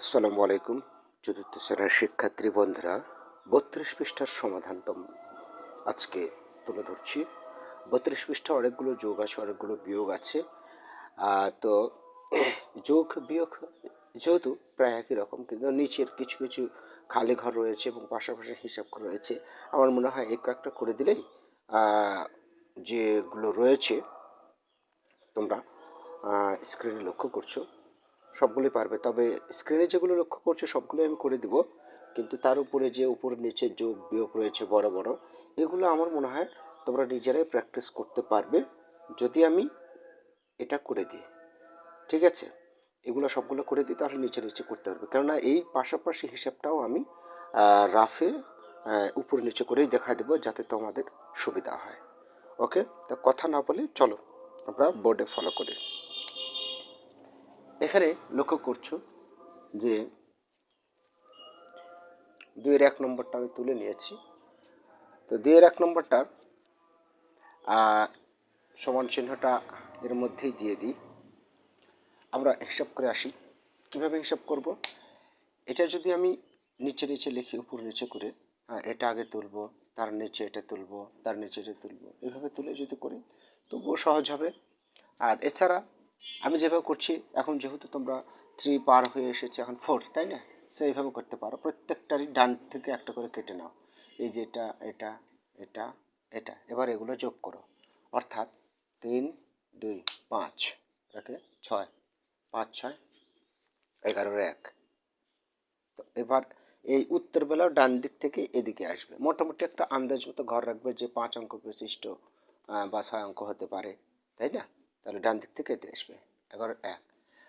আসসালামু আলাইকুম, চতুর্থ শ্রেণির শিক্ষার্থী বন্ধুরা। বত্রিশ পৃষ্ঠার সমাধান তো আজকে তুলে ধরছি। বত্রিশ পৃষ্ঠা অনেকগুলো যোগ আছে, অনেকগুলো বিয়োগ আছে। তো যোগ, বিয়োগ যেহেতু প্রায় একই রকম, কিন্তু নিচের কিছু কিছু খালি ঘর রয়েছে এবং পাশাপাশি হিসাব রয়েছে আমার মনে হয় এক একটা করে দিলেই যেগুলো রয়েছে, তোমরা স্ক্রিনে লক্ষ্য করছ। সবগুলোই পারবে। তবে স্ক্রিনে যেগুলো লক্ষ্য করছে সবগুলো আমি করে দিব। কিন্তু তার উপরে যে উপর নিচে যোগ, বিয়োগ রয়েছে বড় বড়, এগুলো আমার মনে হয় তোমরা নিজেরাই প্র্যাকটিস করতে পারবে যদি আমি এটা করে দিই। ঠিক আছে? এগুলো সবগুলো করে দিই, তাহলে নিচে নিচে করতে পারবে। কেননা এই পাশাপাশি হিসাবটাও আমি রাফে উপর, নিচে করেই দেখা দেবো যাতে তোমাদের সুবিধা হয়। ওকে তা কথা না বলে চলো, আমরা বোর্ডে ফলো করি। এখানে লক্ষ্য করছ যে দুইয়ের এক নম্বরটা আমি তুলে নিয়েছি। তো দুইয়ের এক নম্বরটা সমান চিহ্নটা এর মধ্যেই দিয়ে দিই। আমরা হিসাব করে আসি। কীভাবে হিসাব করব? এটা যদি আমি নিচে নিচে লিখি, উপর নিচে করে এটা আগে তুলবো, তার নিচে এটা তুলব, তার নিচে এটা তুলব, এভাবে তুলে যদি করি, তবুও সহজ হবে। আর এছাড়া আমি যেভাবে করছি, এখন যেহেতু তোমরা থ্রি পার হয়ে এসেছে, এখন ফোর তাই না? সেইভাবে করতে পারো। প্রত্যেকটারই ডান থেকে একটা করে কেটে নাও। এই যে এটা এটা এটা এটা। এবার এগুলো যোগ করো। অর্থাৎ তিন, দুই, পাঁচ। একে ছয়, পাঁচ, ছয়, এগারোর এক। তো এবার এই উত্তর বেলাও ডান দিক থেকে এদিকে আসবে। মোটামুটি একটা আন্দাজ মতো ঘর রাখবে যে পাঁচ অঙ্ক বিশিষ্ট বা ছয় অঙ্ক হতে পারে, তাই না? তাহলে ডান দিক থেকে এতে আসবে। এগারো এক।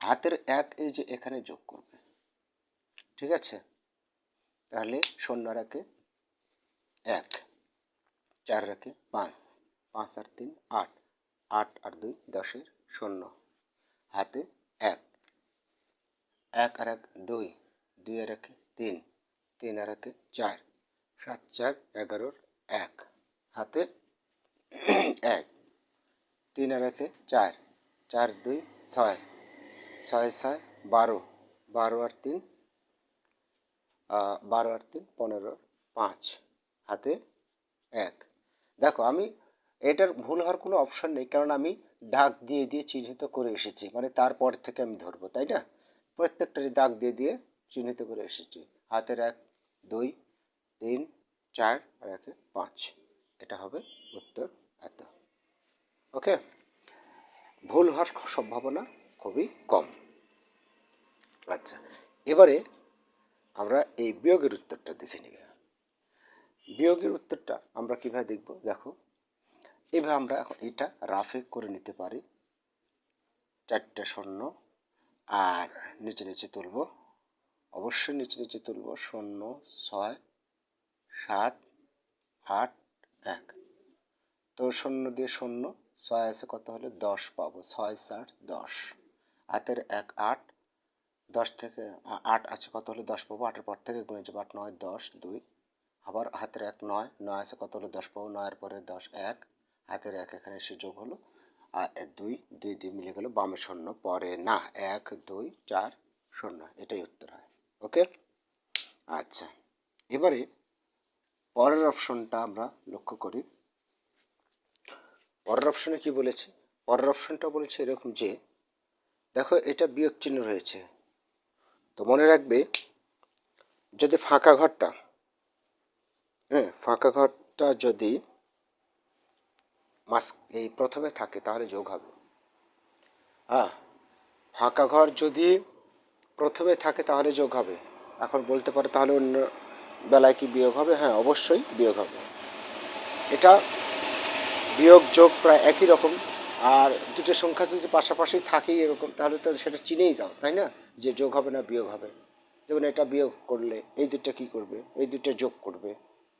হাতের এক এই যে এখানে যোগ করবে। ঠিক আছে? তাহলে শূন্য রাখে এক চার রাখে পাঁচ। পাঁচ আর তিন, আট। আট আর দুই, দশের শূন্য। হাতে এক। এক আর এক, দুই। দুই আর একে তিন। তিন আর একে চার। সাত চার, এগারোর এক। হাতে এক। তিন আর চার চার দুই ছয় ছয় ছয় বারো বারো আর তিন বারো আর তিন পনেরো পাঁচ, হাতে এক। দেখো, আমি এটার ভুল হওয়ার কোনো অপশন নেই, কারণ আমি দাগ দিয়ে দিয়ে চিহ্নিত করে এসেছি মানে তারপর থেকে আমি ধরবো, তাই না? প্রত্যেকটারই দাগ দিয়ে দিয়ে চিহ্নিত করে এসেছি, হাতের এক, দুই, তিন, চার আর একে পাঁচ। এটা হবে উত্তর এত। ওকে? ভুল হওয়ার সম্ভাবনা খুবই কম। আচ্ছা এবারে আমরা এই বিয়োগের উত্তরটা দেখে নিব বিয়োগের উত্তরটা আমরা কীভাবে দেখব? দেখো এভাবে আমরা এখন এটা রাফে করে নিতে পারি। চারটে শূন্য, আর নিচে নিচে তুলব। অবশ্যই নিচে নিচে তুলব। শূন্য, ছয়, সাত, আট, এক। তো শূন্য দিয়ে শূন্য ছয় আছে কত হলে? দশ পাবো। ছয় চার, দশ। হাতের এক, আট। দশ থেকে আট আছে কত হলে? দশ পাবো। আটের পর থেকে গুণে যাব আট নয়, দশ, দুই। আবার হাতের এক নয় নয় আছে কত হলে? দশ পাবো। নয়ের পরে দশ, এক। হাতের এক এখানে এসে যোগ হলো। আর দুই। দুই দিয়ে মিলে গেলো বামে শূন্য। পরে না, এক, দুই, চার, শূন্য। এটাই উত্তর হয়। ওকে? আচ্ছা। এবারে পরের অপশনটা আমরা লক্ষ্য করি। পরের অপশনে কি বলেছে? পরের অপশনটা বলেছে এরকম যে, দেখো এটা বিয়োগ চিহ্ন রয়েছে। তো মনে রাখবে, যদি ফাঁকা ঘরটা হ্যাঁ ফাঁকা ঘরটা যদি মাস, এই প্রথমে থাকে, তাহলে যোগ হবে। হ্যাঁ ফাঁকা ঘর যদি প্রথমে থাকে, তাহলে যোগ হবে। এখন বলতে পারে তাহলে অন্য বেলায় কি বিয়োগ হবে? হ্যাঁ অবশ্যই বিয়োগ হবে। এটা বিয়োগ, যোগ প্রায় একই রকম, আর দুটো সংখ্যা যদি পাশাপাশি থাকেই এরকম, তাহলে তো সেটা চিনেই যাও, তাই না? যে যোগ হবে না বিয়োগ হবে। যেমন এটা বিয়োগ করলে এই দুটো কি করবে? এই দুটো যোগ করবে।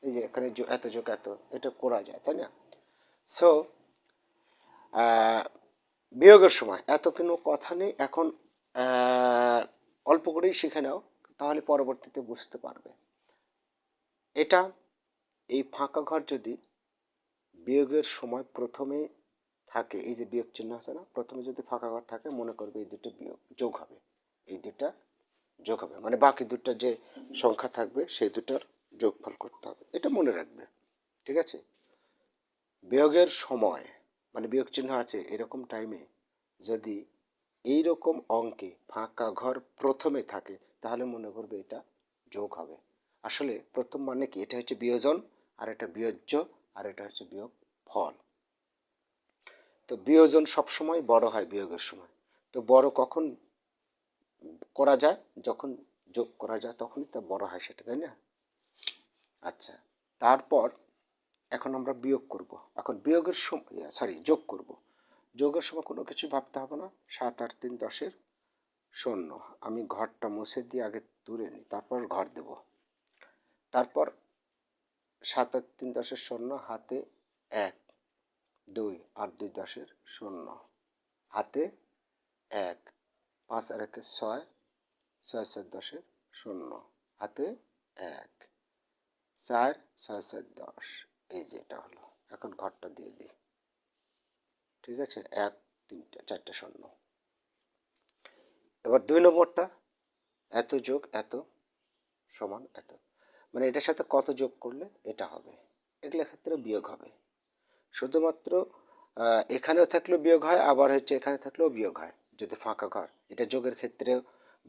এই যে এখানে এত যোগ, এত, এটা করা যায়, তাই না? সো বিয়োগের সময় এত কোনো কথা নেই, এখন অল্প করেই শিখে নাও, তাহলে পরবর্তীতে বুঝতে পারবে। এটা এই ফাঁকা ঘর যদি বিয়োগের সময় প্রথমে থাকে, এই যে বিয়োগ চিহ্ন আছে না, প্রথমে যদি ফাঁকা ঘর থাকে, মনে করবে এই দুটো বিয়োগ যোগ হবে। এই দুটা যোগ হবে মানে বাকি দুটো যে সংখ্যা থাকবে, সেই দুটার যোগফল করতে হবে। এটা মনে রাখবে, ঠিক আছে? বিয়োগের সময় মানে বিয়োগ চিহ্ন আছে এরকম টাইমে যদি এই রকম অঙ্কে ফাঁকা ঘর প্রথমে থাকে, তাহলে মনে করবে এটা যোগ হবে। আসলে প্রথম মানে কি? এটা হচ্ছে বিয়োজন আর এটা বিয়োজ্য আর এটা হচ্ছে বিয়োগ ফল। তো বিয়োজন সবসময় বড় হয় বিয়োগের সময়। তো বড় কখন করা যায়? যখন যোগ করা যায় তখনই তা বড় হয় সেটা, তাই না? আচ্ছা তারপর এখন আমরা বিয়োগ করব। এখন বিয়োগের সময় সরি যোগ করব। যোগের সময় কোনো কিছু ভাবতে হবে না। সাত, আট, তিন, দশের শূন্য। আমি ঘরটা মুছে দিয়ে আগে তুলে নিই, তারপর ঘর দেব। তারপর সাত আট তিন দশের শূন্য হাতে এক, দুই আট দুই দশের শূন্য হাতে এক, পাঁচ আর একে ছয় ছয় চার দশের শূন্য হাতে এক, চার ছয় চার দশ। এই যে এটা হলো। এখন ঘরটা দিয়ে দিই। ঠিক আছে? এক, তিনটা, চারটে শূন্য এবার দুই নম্বরটা, এত যোগ, এত সমান, এত। মানে এটার সাথে কত যোগ করলে এটা হবে? এগুলো ক্ষেত্রে বিয়োগ হবে। শুধুমাত্র এখানেও থাকলেও বিয়োগ হয়, আবার হচ্ছে এখানে থাকলেও বিয়োগ হয়, যদি ফাঁকা ঘর। এটা যোগের ক্ষেত্রেও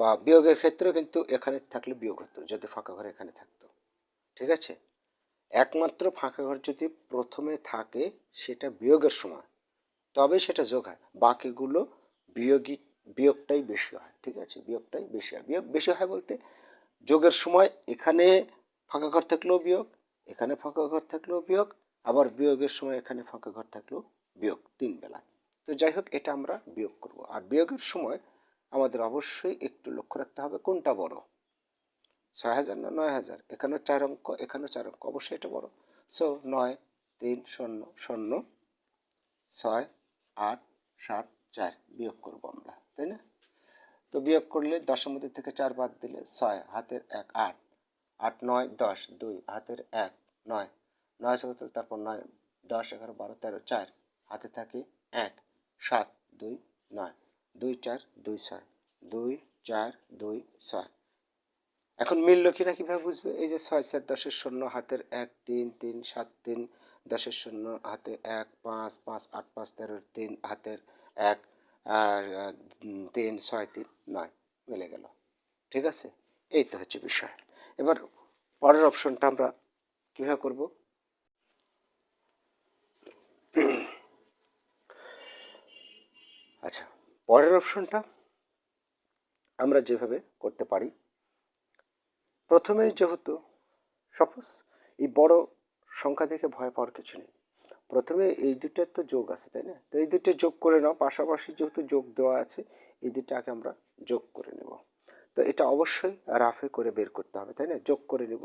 বা বিয়োগের ক্ষেত্রেও কিন্তু এখানে থাকলে বিয়োগ হতো, যদি ফাঁকা ঘর এখানে থাকতো। ঠিক আছে? একমাত্র ফাঁকা ঘর যদি প্রথমে থাকে, সেটা বিয়োগের সময় তবে সেটা যোগ হয়। বাকিগুলো বিয়োগী বিয়োগটাই বেশি হয়, ঠিক আছে? বিয়োগটাই বেশি হয়। বিয়োগ বেশি হয় বলতে, যোগের সময় এখানে ফাঁকা ঘর থাকলেও বিয়োগ, এখানে ফাঁকা ঘর থাকলেও বিয়োগ, আবার বিয়োগের সময় এখানে ফাঁকা ঘর থাকলেও বিয়োগ তিন বেলা। তো যাই হোক, এটা আমরা বিয়োগ করব। আর বিয়োগের সময় আমাদের অবশ্যই একটু লক্ষ্য রাখতে হবে কোনটা বড়। ছয় হাজার না নয় হাজার? এখানেও চার অঙ্ক, এখানেও চার অঙ্ক, অবশ্যই এটা বড়। সো, নয়, তিন, শূন্য শূন্য, ছয়, আট, সাত, চার বিয়োগ করব আমরা, তাই না? তো বিয়োগ করলে দশের মধ্যে থেকে চার বাদ দিলে ছয়, হাতের এক, আট আট, নয়, দশ, দুই, হাতের এক, নয় নয় সত্তর তারপর নয়, দশ, এগারো, বারো, তেরো, চার, হাতে থাকে এক, সাত, দুই, নয়, দুই, চার, দুই, ছয়, দুই, চার, দুই, ছয়। এখন মিলল কিনা কীভাবে বুঝবে? এই যে ছয় চার দশের শূন্য, হাতের এক, তিন তিন, সাত, তিন, দশের শূন্য হাতে এক, পাঁচ পাঁচ, আট, পাঁচ তেরোর তিন, হাতের এক তিন, ছয়, তিন, নয়, মিলে গেল। ঠিক আছে? এই তো হচ্ছে বিষয়। এবার পরের অপশনটা আমরা কীভাবে করব? আচ্ছা পরের অপশনটা আমরা যেভাবে করতে পারি। প্রথমে যেহেতু সাপোজ এই বড় সংখ্যা দেখে ভয় পাওয়ার কিছু নেই। প্রথমে এই দুটার তো যোগ আছে, তাই না? তো এই দুটো যোগ করে নাও, পাশাপাশি যেহেতু যোগ দেওয়া আছে, এই দুটাকে আমরা যোগ করে নেব। তো এটা অবশ্যই রাফে করে বের করতে হবে, তাই না? যোগ করে নেব।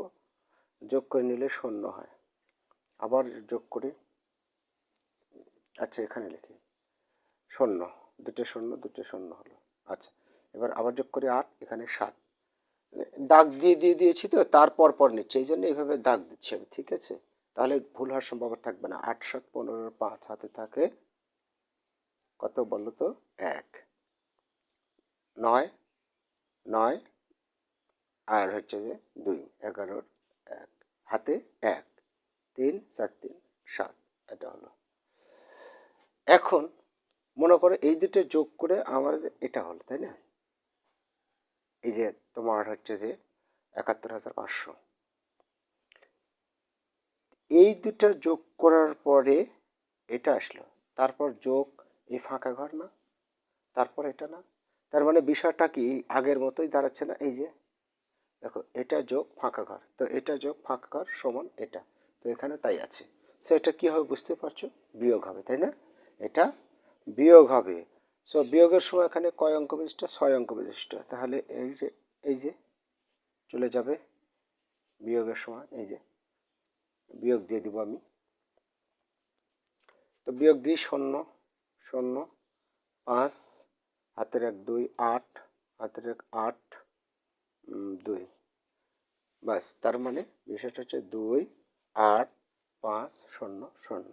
যোগ করে নিলে শূন্য হয়। আবার যোগ করে আচ্ছা এখানে লিখি। শূন্য, দুটো শূন্য দুটো শূন্য হলো। আচ্ছা এবার আবার যোগ করি আট, এখানে সাত। দাগ দিয়ে দিয়ে দিয়েছি তো, তারপর, পর নিচ্ছে। এই জন্য এইভাবে দাগ দিচ্ছি আমি, ঠিক আছে? তাহলে ভুল হওয়ার সম্ভাবনা থাকবে না। আট, সাত, পনেরো, পাঁচ হাতে থাকে কত বলল তো এক। নয় নয়, আর হচ্ছে যে দুই, এগারোর এক, হাতে এক, তিন, চার, তিন, সাত, এটা হলো। এখন মনে করো এই দুটো যোগ করে আমার এটা হলো, তাই না? এই যে তোমার হচ্ছে যে একাত্তর হাজার পাঁচশো। এই দুটো যোগ করার পরে এটা আসলো, তারপর যোগ এই ফাঁকা ঘর না? তারপর এটা না? তার মানে বিষয়টা কি? আগের মতোই দাঁড়াচ্ছে না। এই যে, দেখো, এটা যোগ ফাঁকা ঘর। তো এটা যোগ ফাঁকা ঘর সমান এটা। তো এখানে তাই আছে। সো এটা কী হবে বুঝতে পারছ? বিয়োগ হবে, তাই না? এটা বিয়োগ হবে। সো বিয়োগের সময় এখানে কয় অঙ্ক বিশিষ্ট? ছয় অঙ্ক বিশিষ্ট। তাহলে এই যে এই যে চলে যাবে বিয়োগের সময়। এই যে, বিয়োগ দিয়ে দিব আমি। তো বিয়োগ দিই শূন্য শূন্য, পাঁচ হাতের এক দুই, আট, হাতের এক আট দুই। বাস, তার মানে বিষয়টা হচ্ছে দুই, আট, পাঁচ, শূন্য শূন্য।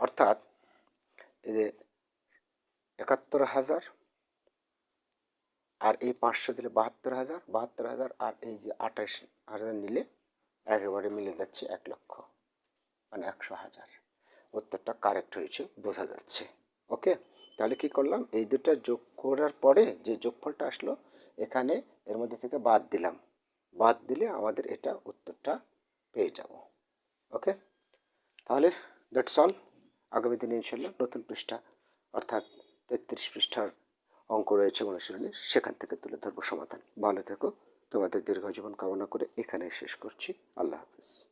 অর্থাৎ এই যে একাত্তর হাজার আর এই পাঁচশো দিলে বাহাত্তর হাজার বাহাত্তর হাজার আর এই যে আঠাশ হাজার নিলে একেবারে মিলে যাচ্ছে এক লক্ষ মানে একশো হাজার। উত্তরটা কারেক্ট হয়েছে, বোঝা যাচ্ছে। ওকে তাহলে কি করলাম? এই দুটো যোগ করার পরে যে যোগফলটা আসলো, এখানে এর মধ্যে থেকে বাদ দিলাম। বাদ দিলে আমাদের এটা উত্তরটা পেয়ে যাব। ওকে? তাহলে দ্যাটস অল। আগামী দিনে ইনশাল্লাহ নতুন পৃষ্ঠা, অর্থাৎ তেত্রিশ পৃষ্ঠার অঙ্ক রয়েছে অনুশীলনী সেখান থেকে তুলে ধরবো সমাধান। ভালো থেকো। তোমাদের দীর্ঘ জীবন কামনা করে এখানে শেষ করছি। আল্লাহ হাফিজ।